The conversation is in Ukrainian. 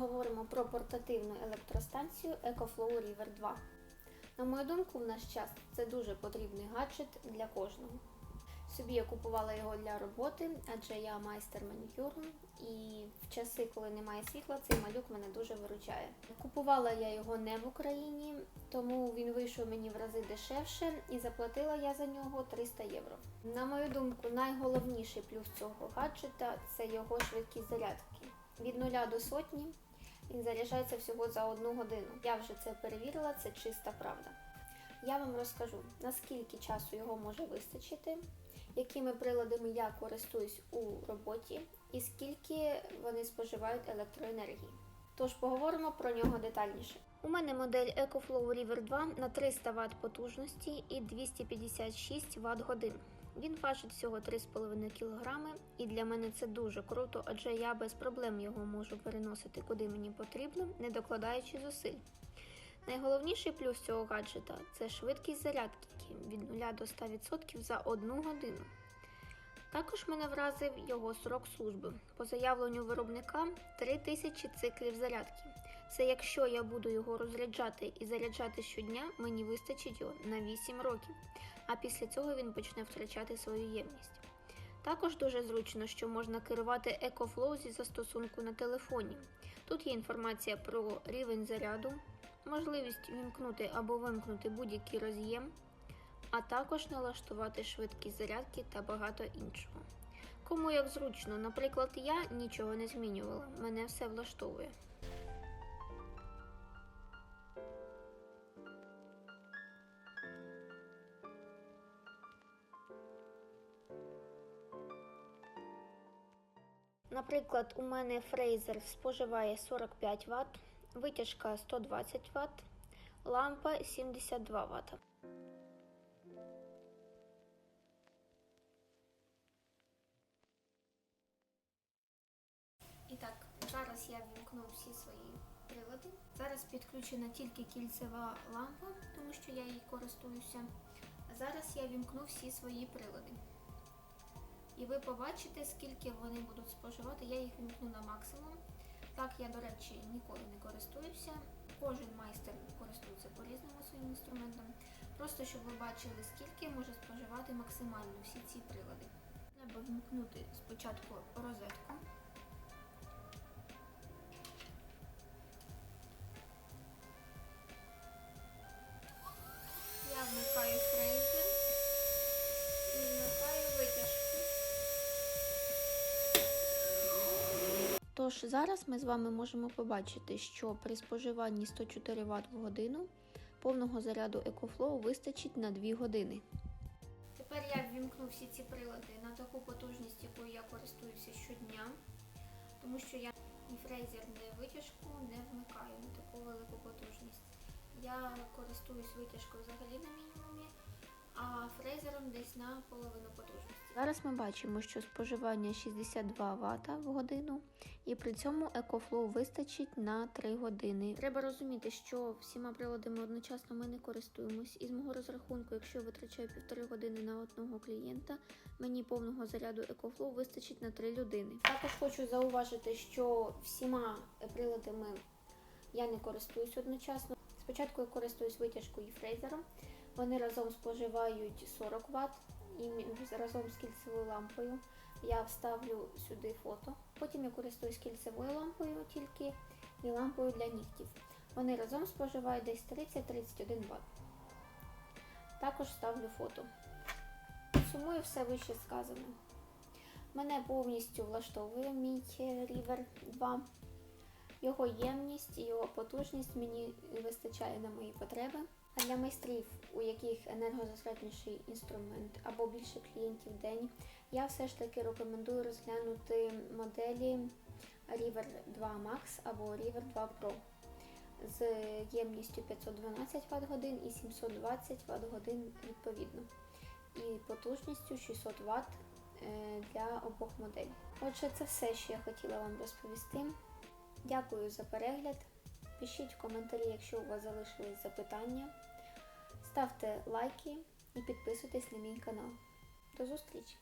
поговоримо про портативну електростанцію EcoFlow River 2. На мою думку, в наш час це дуже потрібний гаджет для кожного. Собі я купувала його для роботи, адже я майстер манікюру, і в часи, коли немає світла, цей малюк мене дуже виручає. Купувала я його не в Україні, тому він вийшов мені в рази дешевше і заплатила я за нього 300 євро. На мою думку, найголовніший плюс цього гаджета це його швидкість зарядки. Від нуля до сотні він заряджається всього за одну годину. Я вже це перевірила, це чиста правда. Я вам розкажу, наскільки часу його може вистачити, якими приладами я користуюсь у роботі і скільки вони споживають електроенергії. Тож поговоримо про нього детальніше. У мене модель EcoFlow River 2 на 300 Вт потужності і 256 Вт годин. Він важить всього 3,5 кг, і для мене це дуже круто, адже я без проблем його можу переносити куди мені потрібно, не докладаючи зусиль. Найголовніший плюс цього гаджета це швидкість зарядки від 0 до 100% за 1 годину. Також мене вразив його срок служби. По заявленню виробника 3000 циклів зарядки. Це якщо я буду його розряджати і заряджати щодня, мені вистачить його на 8 років, а після цього він почне втрачати свою ємність. Також дуже зручно, що можна керувати EcoFlow зі застосунку на телефоні. Тут є інформація про рівень заряду, можливість вімкнути або вимкнути будь-який роз'єм, а також налаштувати швидкість зарядки та багато іншого. Кому як зручно, наприклад, я нічого не змінювала, мене все влаштовує. Наприклад, у мене фрейзер споживає 45 Вт, витяжка 120 Вт, лампа 72 Вт. І так, зараз я вімкну всі свої прилади. Зараз підключена тільки кільцева лампа, тому що я їй користуюся. Зараз я вімкну всі свої прилади. І ви побачите, скільки вони будуть споживати. Я їх вімкну на максимум. Так, я, до речі, ніколи не користуюся. Кожен майстер користується по-різному своїм інструментом. Просто щоб ви бачили, скільки може споживати максимально всі ці прилади. Треба вмкнути спочатку розетку. Тож зараз ми з вами можемо побачити, що при споживанні 104 Вт в годину повного заряду EcoFlow вистачить на 2 години. Тепер я ввімкну всі ці прилади на таку потужність, якою я користуюся щодня, тому що я ні фрезер, ні витяжку не вмикаю на таку велику потужність. Я користуюсь витяжкою взагалі на мінімумі, а фрезером десь на половину потужності. Зараз ми бачимо, що споживання 62 Вт в годину, і при цьому EcoFlow вистачить на 3 години. Треба розуміти, що всіма приладами одночасно ми не користуємось. Із мого розрахунку, якщо я витрачаю півтори години на одного клієнта, мені повного заряду EcoFlow вистачить на 3 людини. Також хочу зауважити, що всіма приладами я не користуюсь одночасно. Спочатку я користуюсь витяжкою і фрезером. Вони разом споживають 40 Вт і разом з кільцевою лампою я вставлю сюди фото. Потім я користуюсь кільцевою лампою тільки і лампою для нігтів. Вони разом споживають десь 30-31 Вт. Також ставлю фото. Сумую все вище сказане. Мене повністю влаштовує мій River 2. Його ємність і його потужність мені вистачає на мої потреби. Для майстрів, у яких енергозатратніший інструмент або більше клієнтів в день, я все ж таки рекомендую розглянути моделі River 2 Max або River 2 Pro з ємністю 512 Вт і 720 Вт відповідно. І потужністю 600 Вт е, для обох моделей. Отже, це все, що я хотіла вам розповісти. Дякую за перегляд. Пишіть в коментарі, якщо у вас залишились запитання. Ставте лайки і підписуйтесь на мій канал. До зустрічі!